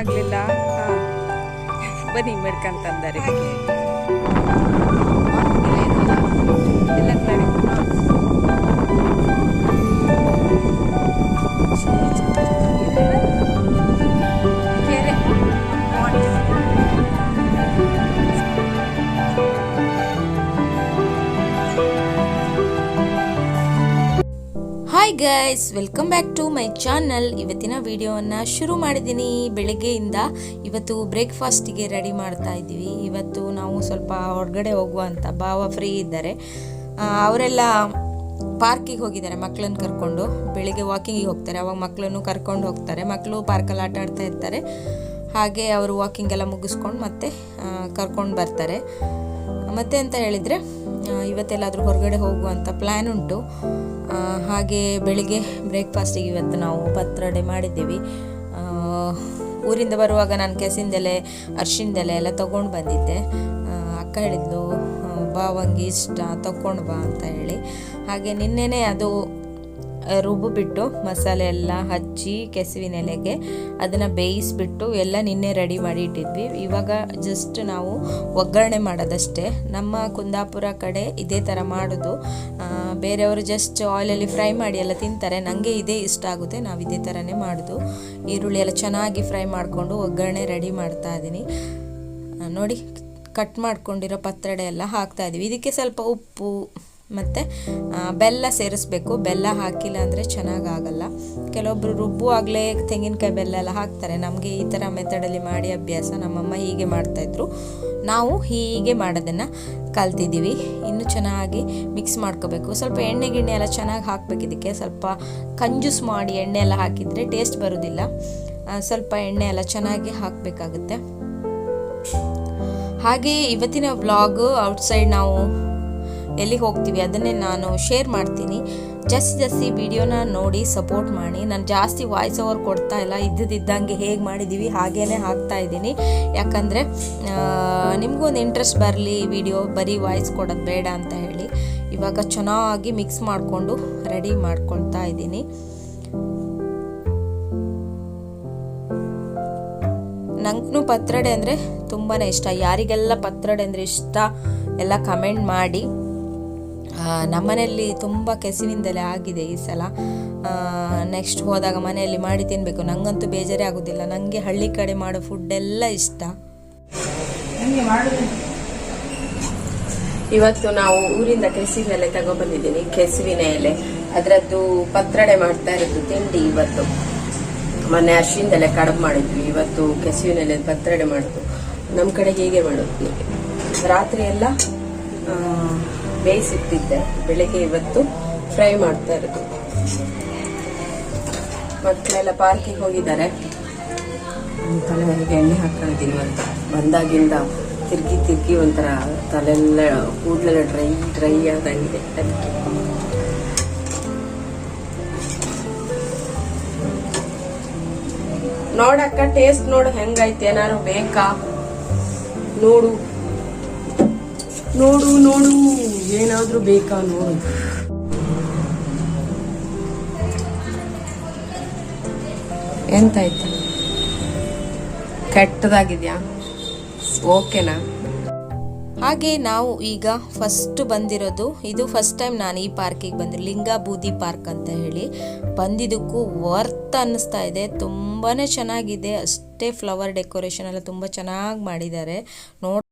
ಆಗ್ಲಿಲ್ಲ. ಬನ್ನಿ ಮೇಡ್ಕಂತಂದರೆ ಎಲ್ಲ ಕಡೆ. Hi guys welcome back to my channel ಇವತ್ತಿನ ವಿಡಿಯೋವನ್ನು ಶುರು ಮಾಡಿದ್ದೀನಿ. ಬೆಳಗ್ಗೆಯಿಂದ ಇವತ್ತು ಬ್ರೇಕ್ಫಾಸ್ಟಿಗೆ ರೆಡಿ ಮಾಡ್ತಾ ಇದ್ದೀವಿ. ಇವತ್ತು ನಾವು ಸ್ವಲ್ಪ ಹೊರಗಡೆ ಹೋಗುವಂಥ ಭಾವ ಫ್ರೀ ಇದ್ದಾರೆ. ಅವರೆಲ್ಲ ಪಾರ್ಕಿಗೆ ಹೋಗಿದ್ದಾರೆ ಮಕ್ಕಳನ್ನು ಕರ್ಕೊಂಡು. ಬೆಳಿಗ್ಗೆ ವಾಕಿಂಗಿಗೆ ಹೋಗ್ತಾರೆ. ಅವಾಗ ಮಕ್ಕಳನ್ನು ಕರ್ಕೊಂಡು ಹೋಗ್ತಾರೆ. ಮಕ್ಕಳು ಪಾರ್ಕಲ್ಲಿ ಆಟ ಆಡ್ತಾ ಇರ್ತಾರೆ. ಹಾಗೆ ಅವರು ವಾಕಿಂಗ್ ಎಲ್ಲ ಮುಗಿಸ್ಕೊಂಡು ಮತ್ತೆ ಕರ್ಕೊಂಡು ಬರ್ತಾರೆ. ಮತ್ತೆ ಅಂತ ಹೇಳಿದರೆ ಇವತ್ತೆಲ್ಲಾದರೂ ಹೊರಗಡೆ ಹೋಗುವಂಥ ಪ್ಲ್ಯಾನ್ ಉಂಟು. ಹಾಗೆ ಬೆಳಿಗ್ಗೆ ಬ್ರೇಕ್ಫಾಸ್ಟಿಗೆ ಇವತ್ತು ನಾವು ಪತ್ರಡೆ ಮಾಡಿದ್ದೀವಿ. ಊರಿಂದ ಬರುವಾಗ ನಾನು ಕೆಸಿಂದೆಲೆ, ಅರ್ಶಿಂದೆಲೆ ಎಲ್ಲ ತೊಗೊಂಡು ಬಂದಿದ್ದೆ. ಅಕ್ಕ ಹೇಳಿದ್ಲು ಬಾವಂಗೆ ಇಷ್ಟ ತಗೊಂಡು ಬಾ ಅಂತ ಹೇಳಿ. ಹಾಗೆ ನಿನ್ನೆನೇ ಅದು ರುಬ್ಬು ಬಿಟ್ಟು ಮಸಾಲೆ ಎಲ್ಲ ಹಚ್ಚಿ ಕೆಸುವಿನ ಎಲೆಗೆ ಅದನ್ನು ಬೇಯಿಸಿಬಿಟ್ಟು ಎಲ್ಲ ನಿನ್ನೆ ರೆಡಿ ಮಾಡಿ ಇಟ್ಟಿದ್ವಿ. ಇವಾಗ ಜಸ್ಟ್ ನಾವು ಒಗ್ಗರಣೆ ಮಾಡೋದಷ್ಟೇ. ನಮ್ಮ ಕುಂದಾಪುರ ಕಡೆ ಇದೇ ಥರ ಮಾಡೋದು. ಬೇರೆಯವರು ಜಸ್ಟ್ ಆಯಿಲಲ್ಲಿ ಫ್ರೈ ಮಾಡಿ ಎಲ್ಲ ತಿಂತಾರೆ. ನನಗೆ ಇದೇ ಇಷ್ಟ ಆಗುತ್ತೆ. ನಾವು ಇದೇ ಥರನೇ ಮಾಡೋದು. ಈರುಳ್ಳಿ ಎಲ್ಲ ಚೆನ್ನಾಗಿ ಫ್ರೈ ಮಾಡಿಕೊಂಡು ಒಗ್ಗರಣೆ ರೆಡಿ ಮಾಡ್ತಾ ಇದ್ದೀನಿ ನೋಡಿ ಕಟ್ ಮಾಡ್ಕೊಂಡಿರೋ ಪತ್ರಡೆ ಎಲ್ಲ ಹಾಕ್ತಾ ಇದ್ದೀವಿ ಇದಕ್ಕೆ ಸ್ವಲ್ಪ ಉಪ್ಪು ಮತ್ತು ಬೆಲ್ಲ ಸೇರಿಸ್ಬೇಕು. ಬೆಲ್ಲ ಹಾಕಿಲ್ಲ ಅಂದರೆ ಚೆನ್ನಾಗಾಗಲ್ಲ. ಕೆಲವೊಬ್ಬರು ರುಬ್ಬುವಾಗಲೇ ತೆಂಗಿನಕಾಯಿ ಬೆಲ್ಲ ಎಲ್ಲ ಹಾಕ್ತಾರೆ. ನಮಗೆ ಈ ಥರ ಮೆಥಡಲ್ಲಿ ಮಾಡಿ ಅಭ್ಯಾಸ ನಮ್ಮಮ್ಮ ಹೀಗೆ ಮಾಡ್ತಾಯಿದ್ರು ನಾವು ಹೀಗೆ ಮಾಡೋದನ್ನು ಕಲ್ತಿದ್ದೀವಿ. ಇನ್ನೂ ಚೆನ್ನಾಗಿ ಮಿಕ್ಸ್ ಮಾಡ್ಕೋಬೇಕು. ಸ್ವಲ್ಪ ಎಣ್ಣೆ ಗಿಣ್ಣೆ ಎಲ್ಲ ಚೆನ್ನಾಗಿ ಇದಕ್ಕೆ ಸ್ವಲ್ಪ ಕಂಜೂಸ್ ಮಾಡಿ ಎಣ್ಣೆ ಎಲ್ಲ ಹಾಕಿದರೆ ಟೇಸ್ಟ್ ಬರೋದಿಲ್ಲ. ಸ್ವಲ್ಪ ಎಣ್ಣೆ ಎಲ್ಲ ಚೆನ್ನಾಗಿ ಹಾಕಬೇಕಾಗುತ್ತೆ. ಹಾಗೆ ಇವತ್ತಿನ ವ್ಲಾಗ್ ಔಟ್ಸೈಡ್ ನಾವು ಎಲ್ಲಿಗೆ ಹೋಗ್ತೀವಿ ಅದನ್ನೇ ನಾನು ಶೇರ್ ಮಾಡ್ತೀನಿ. ಜಾಸ್ತಿ ಜಾಸ್ತಿ ವಿಡಿಯೋನ ನೋಡಿ ಸಪೋರ್ಟ್ ಮಾಡಿ. ನಾನು ಜಾಸ್ತಿ ವಾಯ್ಸ್ ಓವರ್ ಕೊಡ್ತಾ ಇಲ್ಲ. ಇದ್ದಿದ್ದಂಗೆ ಹೇಗೆ ಮಾಡಿದ್ದೀವಿ ಹಾಗೇ ಹಾಕ್ತಾ ಇದ್ದೀನಿ. ಯಾಕಂದರೆ ನಿಮಗೂ ಒಂದು ಇಂಟ್ರೆಸ್ಟ್ ಬರಲಿ ವಿಡಿಯೋ ಬರೀ ವಾಯ್ಸ್ ಕೊಡೋದು ಬೇಡ ಅಂತ ಹೇಳಿ. ಇವಾಗ ಚೆನ್ನಾಗಿ ಮಿಕ್ಸ್ ಮಾಡಿಕೊಂಡು ರೆಡಿ ಮಾಡ್ಕೊಳ್ತಾ ಇದ್ದೀನಿ. ನಂಗೂ ಪತ್ರಡೆ ಅಂದರೆ ತುಂಬಾ ಇಷ್ಟ. ಯಾರಿಗೆಲ್ಲ ಪತ್ರಡೆ ಅಂದರೆ ಇಷ್ಟ, ಎಲ್ಲ ಕಮೆಂಟ್ ಮಾಡಿ. ನಮ್ಮನೆಯಲ್ಲಿ ತುಂಬ ಕೆಸುವಿಂದಲೇ ಆಗಿದೆ ಈ ಸಲ. ನೆಕ್ಸ್ಟ್ ಹೋದಾಗ ಮನೆಯಲ್ಲಿ ಮಾಡಿ ತಿನ್ನಬೇಕು ನನಗಂತೂ ಬೇಜಾರೇ ಆಗೋದಿಲ್ಲ. ನನಗೆ ಹಳ್ಳಿ ಕಡೆ ಮಾಡೋ ಫುಡ್ ಎಲ್ಲ ಇಷ್ಟ. ಇವತ್ತು ನಾವು ಊರಿಂದ ಕೆಸುವಿನ ಎಲೆ ತಗೊಬಂದಿದ್ದೀನಿ ಕೆಸುವಿನ ಎಲೆ. ಅದರದ್ದು ಪತ್ರಡೆ ಮಾಡ್ತಾ ಇರೋದು ತಿಂಡಿ ಇವತ್ತು. ಮೊನ್ನೆ ಅರ್ಶಿಣದೆಲೆ ಕಡುಬು ಮಾಡಿದ್ವಿ. ಇವತ್ತು ಕೆಸುವಿನ ಎಲೆ ಪತ್ರಡೆ ಮಾಡಿದ್ವು ನಮ್ಮ ಕಡೆ ಹೀಗೆ ಮಾಡೋದು. ರಾತ್ರಿ ಎಲ್ಲ ಆ, ಬೇಯಿಸಿಟ್ಟಿದ್ದೆ. ಬೆಳಿಗ್ಗೆ ಇವತ್ತು ಫ್ರೈ ಮಾಡ್ತಾ ಇರೋದು. ಮಕ್ಕಳೆಲ್ಲ ಪಾರ್ಕಿಗೆ ಹೋಗಿದ್ದಾರೆ. ತಲೆ ಹೇಗೆ ಎಣ್ಣೆ ಹಾಕೊಂಡಿದ್ದೀನಿ ಅಂತ. ಬಂದಾಗಿಂದ ತಿರ್ಗಿ ತಿರ್ಗಿ ಒಂಥರ ತಲೆಲ್ಲ ಕೂದಲೆಲ್ಲ ಡ್ರೈ ಡ್ರೈ ಆದಂಗಿದೆ ಅದಕ್ಕೆ. ನೋಡಕ್ಕ ಟೇಸ್ಟ್ ನೋಡು ಹೆಂಗೈತೆ. ಏನಾರು ಬೇಕಾ? ನೋಡು. ನೋಡು ನೋಡು, ಏನಾದ್ರೂ ಬೇಕಾ ನೋಡು. ಎಂತಾಯ್ತು? ಕೆಟ್ಟದಾಗಿದ್ಯಾ? ಓಕೆನಾ? ಹಾಗೆ ನಾವು ಈಗ ಫಸ್ಟ್ ಬಂದಿರೋದು, ಇದು ಫಸ್ಟ್ ಟೈಮ್ ನಾನು ಈ ಪಾರ್ಕಿಗೆ ಬಂದಿರೋ ಲಿಂಗ ಬೂದಿ ಪಾರ್ಕ್ ಅಂತ ಹೇಳಿ. ಬಂದಿದ್ದಕ್ಕೂ ವರ್ತ್ ಅನ್ನಿಸ್ತಾ ಇದೆ ತುಂಬಾ ಚೆನ್ನಾಗಿದೆ, ಅಷ್ಟೇ ಫ್ಲವರ್ ಡೆಕೋರೇಷನ್ ಎಲ್ಲ ತುಂಬ ಚೆನ್ನಾಗಿ ಮಾಡಿದ್ದಾರೆ. ನೋಡ್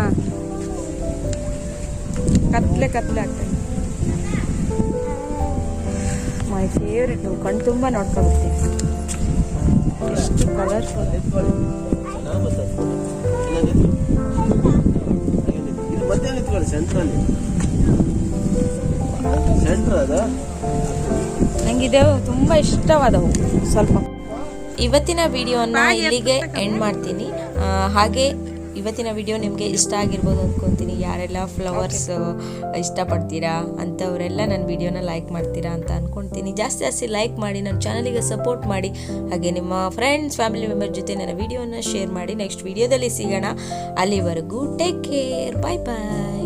ಹಾಂ. ಕತ್ಲೆ ಕತ್ಲೆ ಆಗ್ತದೆ ಮೈ ಫೇವ್ರೆಟ್ ಕಣ್ ತುಂಬ ನೋಡ್ಕೊಳ್ತೀವಿ ಎಷ್ಟು ಕಲರ್ಫುಲ್ ಮಧ್ಯಾಹ್ನ ನಿಂತ್ಕೊಳ್ಳಿ ಸೆಂಟ್ರಲ್ಲಿ ಸೆಂಟ್ರ್ ಅದ ನಂಗೆ ಇದು ತುಂಬ ಇಷ್ಟವಾದವು ಸ್ವಲ್ಪ. ಇವತ್ತಿನ ವಿಡಿಯೋನ ಇಲ್ಲಿಗೆ ಎಂಡ್ ಮಾಡ್ತೀನಿ. ಹಾಗೆ ಇವತ್ತಿನ ವಿಡಿಯೋ ನಿಮಗೆ ಇಷ್ಟ ಆಗಿರ್ಬೋದು ಅಂದ್ಕೊತೀನಿ ಯಾರೆಲ್ಲ ಫ್ಲವರ್ಸ್ ಇಷ್ಟಪಡ್ತೀರಾ ಅಂಥವರೆಲ್ಲ ನನ್ನ ವಿಡಿಯೋನ ಲೈಕ್ ಮಾಡ್ತೀರಾ ಅಂತ ಅಂದ್ಕೊಳ್ತೀನಿ ಜಾಸ್ತಿ ಜಾಸ್ತಿ ಲೈಕ್ ಮಾಡಿ ನನ್ನ ಚಾನಲಿಗೆ ಸಪೋರ್ಟ್ ಮಾಡಿ ಹಾಗೆ ನಿಮ್ಮ ಫ್ರೆಂಡ್ಸ್ ಫ್ಯಾಮಿಲಿ ಮೆಂಬರ್ ಜೊತೆ ನನ್ನ ವಿಡಿಯೋನ ಶೇರ್ ಮಾಡಿ ನೆಕ್ಸ್ಟ್ ವಿಡಿಯೋದಲ್ಲಿ ಸಿಗೋಣ. ಅಲ್ಲಿವರೆಗೂ ಟೇಕ್ ಕೇರ್ ಬಾಯ್ ಬಾಯ್